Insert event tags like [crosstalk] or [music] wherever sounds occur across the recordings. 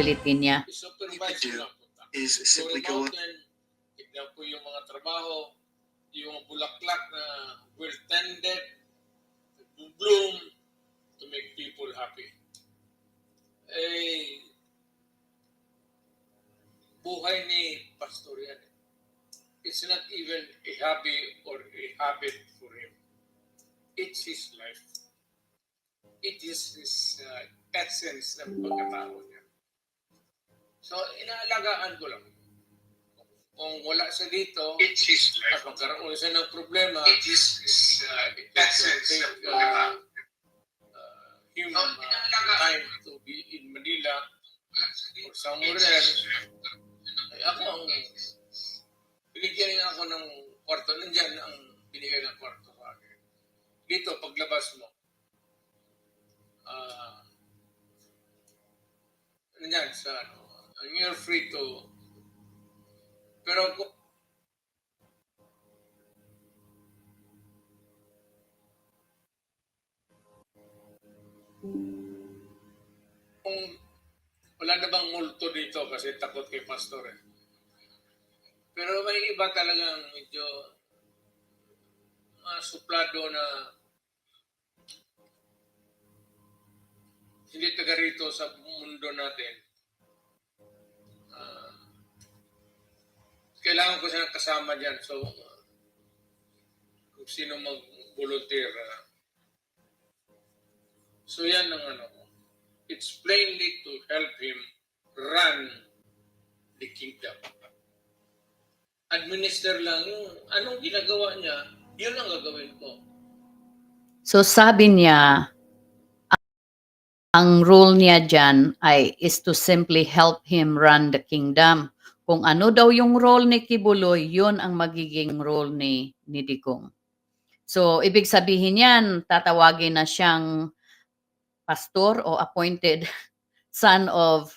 punta. is simply go mountain, tignan ko yung mga trabaho, yung mga bulaklak na well tended, to bloom, to make people happy. Eh, buhay ni Pastor yan. It's not even a hobby or a habit for him. It's his life. It is his uh, essence ng pagkatao niya. So, inaalagaan ko lang. Kung wala siya dito, It's his at magkaroon siya ng problema, It is his uh, it take uh, uh, him So, uh, time to be in Manila or somewhere else. Ay, ako ang binigyan niya ako ng kwarto. Nandyan ang binigay ng kwarto akin. Dito, paglabas mo, ah, nandyan sa ano, and you're free pero kung kung wala na bang multo dito kasi takot kay pastor eh. Pero may iba talagang medyo mga suplado na hindi taga rito sa mundo natin. Kailangan ko siya kasama dyan. So, kung sino mag-volunteer. ah. so, yan ang ano. It's plainly to help him run the kingdom. Administer lang anong ginagawa niya, yun ang gagawin ko. So sabi niya, ang role niya dyan ay is to simply help him run the kingdom. Kung ano daw yung role ni Kibuloy, yun ang magiging role ni, ni. So, ibig sabihin yan, tatawagin na siyang pastor o appointed [laughs] son of,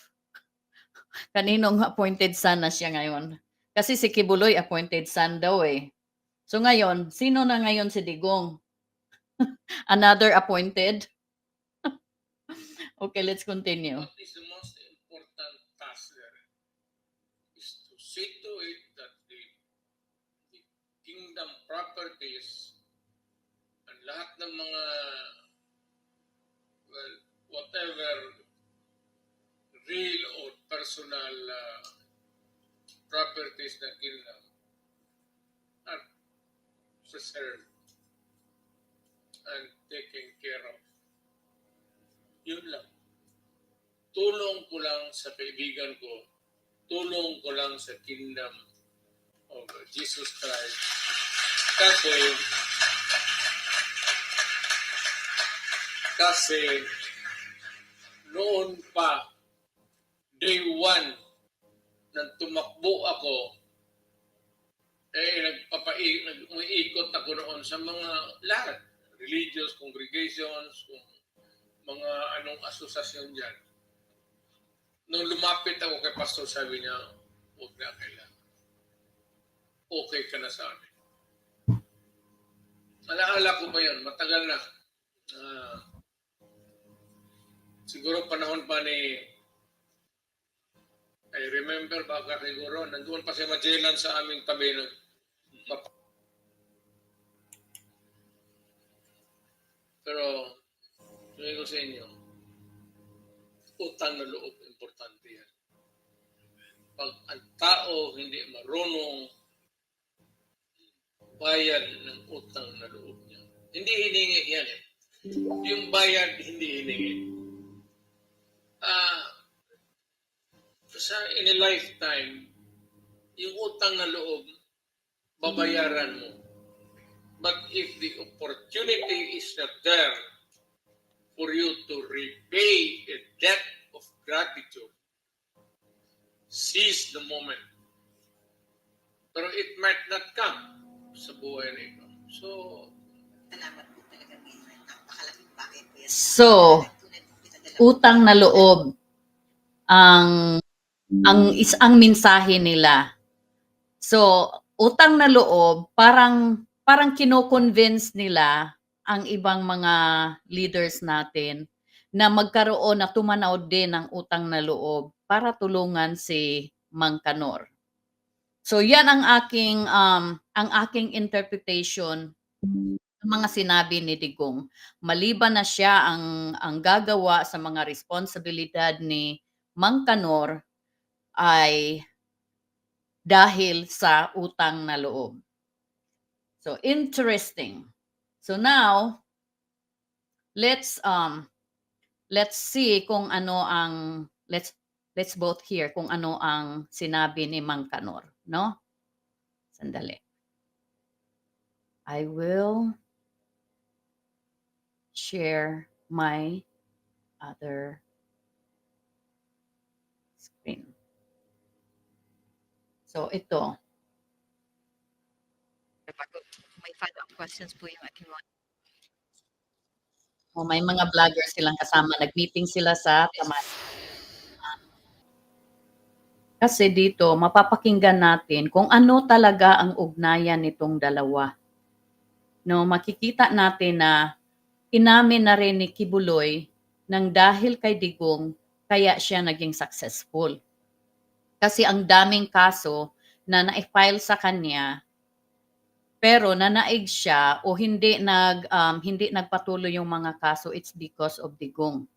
kaninong appointed son na siya ngayon? Kasi si Kibuloy appointed son daw eh. So ngayon, sino na ngayon si Digong? [laughs] Another appointed? [laughs] okay, let's continue. What is the most important task there is to see to it that the, the kingdom properties and lahat ng mga well, whatever real or personal uh, properties ng kingdom are preserved and taken care of. Yun lang tulong ko lang sa kaibigan ko, tulong ko lang sa kingdom of Jesus Christ. Kasi, kasi, noon pa, day one, nang tumakbo ako, eh, nagpapai, nag, ako noon sa mga lahat, religious congregations, kung mga anong asosasyon dyan. Nung lumapit ako kay pastor, sabi niya, huwag na kailangan. Okay ka na sa amin. Alaala ko ba yun? Matagal na. Ah, siguro panahon pa ni I remember baka siguro, nandoon pa si Magellan sa aming tabi. Nag, pero, sabi ko sa inyo, utang na loob, importante yan. Pag ang tao hindi marunong bayad ng utang na loob niya. Hindi hiningi yan eh. Yung bayad, hindi hiningi. Ah, sa in a lifetime, yung utang na loob, babayaran mo. But if the opportunity is not there for you to repay a debt gratitude, seize the moment. Pero it might not come sa buhay na ito. So, Salamat po talaga, Mayor. Napakalaking bagay po yan. So. Utang na loob ang ang is ang mensahe nila. So, utang na loob parang parang kino-convince nila ang ibang mga leaders natin na magkaroon na tumanaw din ng utang na loob para tulungan si Mang Kanor. So yan ang aking um ang aking interpretation ng mga sinabi ni Digong. Maliban na siya ang ang gagawa sa mga responsibilidad ni Mang Kanor ay dahil sa utang na loob. So interesting. So now let's um let's see kung ano ang let's let's both hear kung ano ang sinabi ni Mang Kanor, no? Sandali. I will share my other screen. So ito, may follow-up questions po yung aking mga oh, may mga vlogger silang kasama. Nag-meeting sila sa Tamas. Kasi dito, mapapakinggan natin kung ano talaga ang ugnayan nitong dalawa. No, makikita natin na inamin na rin ni Kibuloy nang dahil kay Digong kaya siya naging successful. Kasi ang daming kaso na na-file sa kanya pero nanaig siya o hindi nag um, hindi nagpatuloy yung mga kaso it's because of Digong.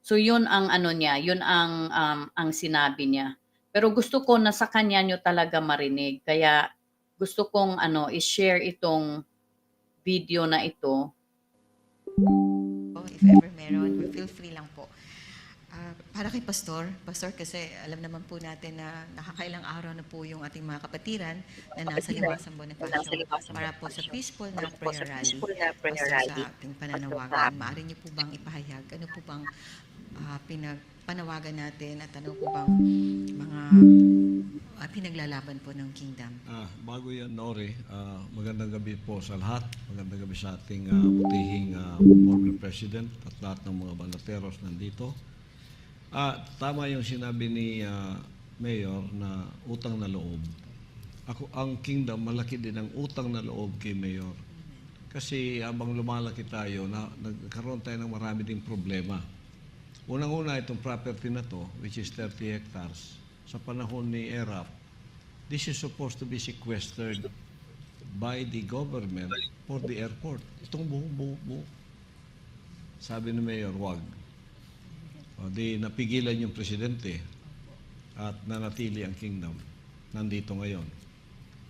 So yun ang ano niya, yun ang um, ang sinabi niya. Pero gusto ko na sa kanya nyo talaga marinig. Kaya gusto kong ano i-share itong video na ito if ever meron, feel free lang po. Para kay Pastor, Pastor kasi alam naman po natin na nakakailang araw na po yung ating mga kapatiran na nasa Liwasan Bonifacio para po sa peaceful na prayer rally. Pastor, sa ating pananawagan, maaari niyo po bang ipahayag? Ano po bang ah, pinagpanawagan natin at ano po bang mga ah, pinaglalaban po ng kingdom? Ah, bago yan, Nori, ah, magandang gabi po sa lahat. Magandang gabi sa ating ah, butihing ah, former president at lahat ng mga banateros nandito. Ah, tama yung sinabi ni ah, Mayor na utang na loob. Ako, ang kingdom, malaki din ang utang na loob kay Mayor. Kasi habang lumalaki tayo, na, nagkaroon tayo ng marami ding problema. Unang-una itong property na to, which is 30 hectares, sa panahon ni ERAP, this is supposed to be sequestered by the government for the airport. Itong buo, buo, buo. Sabi ni Mayor, wag. O, di napigilan yung presidente at nanatili ang kingdom. Nandito ngayon.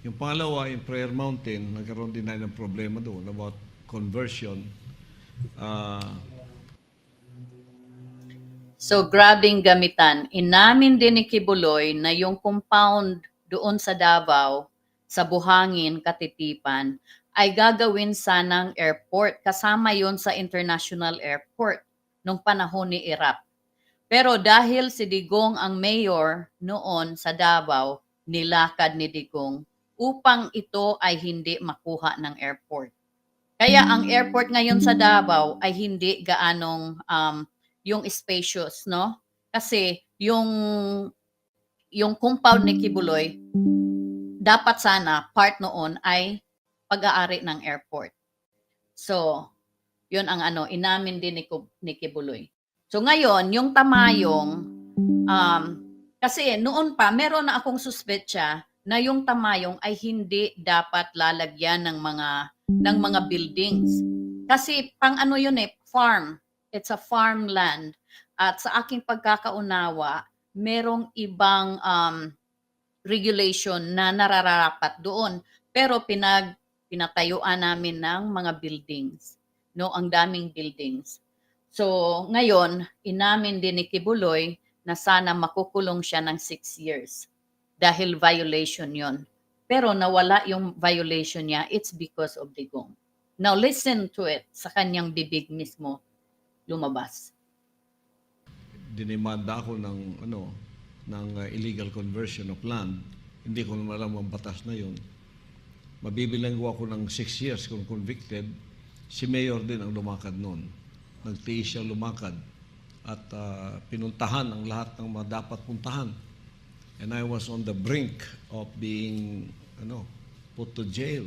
Yung pangalawa, yung Prayer Mountain, nagkaroon din tayo ng problema doon about conversion. Ah, So, grabing gamitan. Inamin din ni Kibuloy na yung compound doon sa Davao, sa Buhangin, Katitipan, ay gagawin sanang airport. Kasama yon sa international airport nung panahon ni Irap. Pero dahil si Digong ang mayor noon sa Davao, nilakad ni Digong upang ito ay hindi makuha ng airport. Kaya ang airport ngayon sa Davao ay hindi gaanong um, yung spacious, no? Kasi yung yung compound ni Kibuloy dapat sana part noon ay pag-aari ng airport. So, yun ang ano, inamin din ni, ni Kibuloy. So ngayon, yung tamayong um, kasi noon pa meron na akong suspetsa na yung tamayong ay hindi dapat lalagyan ng mga ng mga buildings. Kasi pang ano yun eh, farm it's a farmland. At sa aking pagkakaunawa, merong ibang um, regulation na nararapat doon. Pero pinag pinatayuan namin ng mga buildings. No, ang daming buildings. So, ngayon, inamin din ni Kibuloy na sana makukulong siya ng six years dahil violation yon. Pero nawala yung violation niya, it's because of Digong. Now, listen to it sa kanyang bibig mismo lumabas. dinimanda ako ng ano ng uh, illegal conversion of land hindi ko alam ang batas na yon mabibilanggo ako ng 6 years kung convicted si mayor din ang lumakad noon nagtiis siya lumakad at uh, pinuntahan ang lahat ng mga dapat puntahan and I was on the brink of being ano put to jail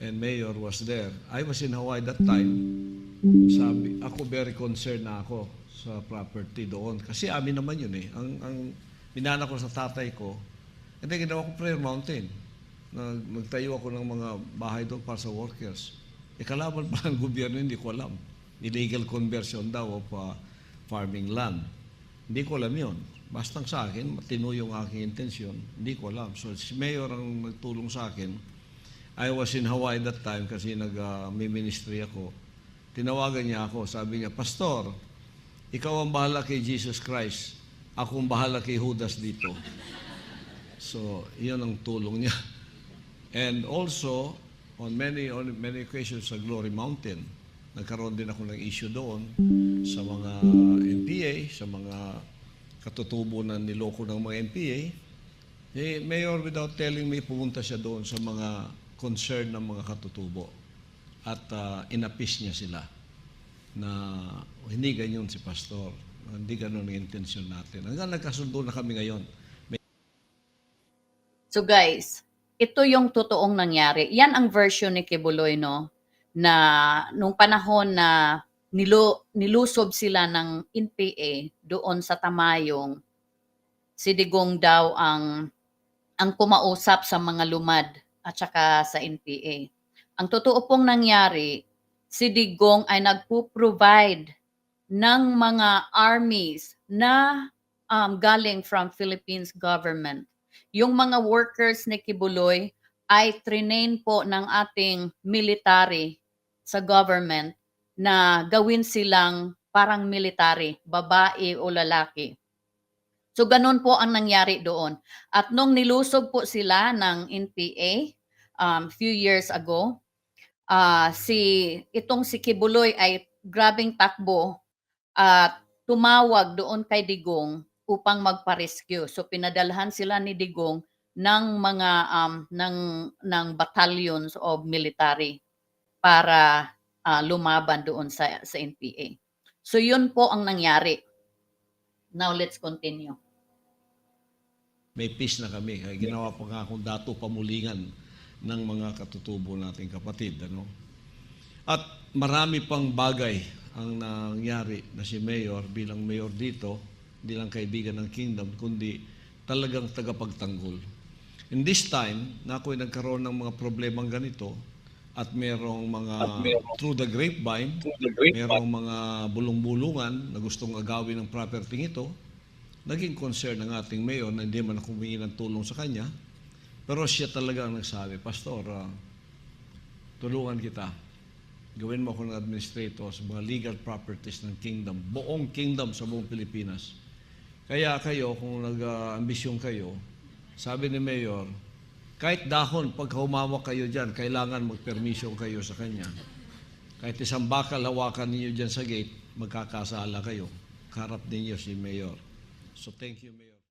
and mayor was there I was in Hawaii that time sabi ako very concerned na ako sa property doon. Kasi amin naman yun eh. Ang, ang minana ko sa tatay ko, hindi ginawa ko prayer mountain. Nag, nagtayo ako ng mga bahay doon para sa workers. E kalaban pa ng gobyerno, hindi ko alam. Illegal conversion daw of uh, farming land. Hindi ko alam yun. Basta sa akin, matino yung aking intensyon, hindi ko alam. So si Mayor ang nagtulong sa akin. I was in Hawaii that time kasi nag-ministry ako. Tinawagan niya ako, sabi niya, Pastor, ikaw ang bahala kay Jesus Christ. Ako ang bahala kay Judas dito. So, iyon ang tulong niya. And also, on many on many occasions sa Glory Mountain, nagkaroon din ako ng issue doon sa mga NPA, sa mga katutubo na niloko ng mga NPA. Eh, Mayor, without telling me, pumunta siya doon sa mga concern ng mga katutubo. At uh, inapis niya sila na hindi ganyan si Pastor. Hindi ganun ang intensyon natin. Hanggang nagkasundo na kami ngayon. So guys, ito yung totoong nangyari. Yan ang version ni Kibuloy, no? Na nung panahon na nilu, nilusob sila ng NPA doon sa Tamayong, si Digong daw ang ang kumausap sa mga lumad at saka sa NPA. Ang totoo pong nangyari, si Digong ay nagpo-provide ng mga armies na um, galing from Philippines government yung mga workers ni Kibuloy ay trinain po ng ating military sa government na gawin silang parang military, babae o lalaki. So ganun po ang nangyari doon. At nung nilusog po sila ng NPA um, few years ago, ah, si itong si Kibuloy ay grabing takbo at tumawag doon kay Digong upang magpa-rescue. So pinadalhan sila ni Digong ng mga um, ng ng battalions of military para ah, lumaban doon sa sa NPA. So yun po ang nangyari. Now let's continue. may peace na kami. Kaya ginawa pa nga akong dato pamulingan ng mga katutubo nating kapatid. Ano? At marami pang bagay ang nangyari na si Mayor bilang Mayor dito, hindi lang kaibigan ng Kingdom, kundi talagang tagapagtanggol. In this time, na ako'y nagkaroon ng mga problemang ganito at merong mga through the grapevine, merong mga bulong-bulungan na gustong agawin ng property ito, naging concern ng ating mayor na hindi man humingi ng tulong sa kanya. Pero siya talaga ang nagsabi, Pastor, ah, tulungan kita. Gawin mo ako ng administrator sa mga legal properties ng kingdom, buong kingdom sa buong Pilipinas. Kaya kayo, kung nag-ambisyon kayo, sabi ni Mayor, kahit dahon, pag humawak kayo dyan, kailangan mag-permission kayo sa kanya. Kahit isang bakal hawakan ninyo dyan sa gate, magkakasala kayo. Karap ninyo si Mayor. So thank you, Mayor.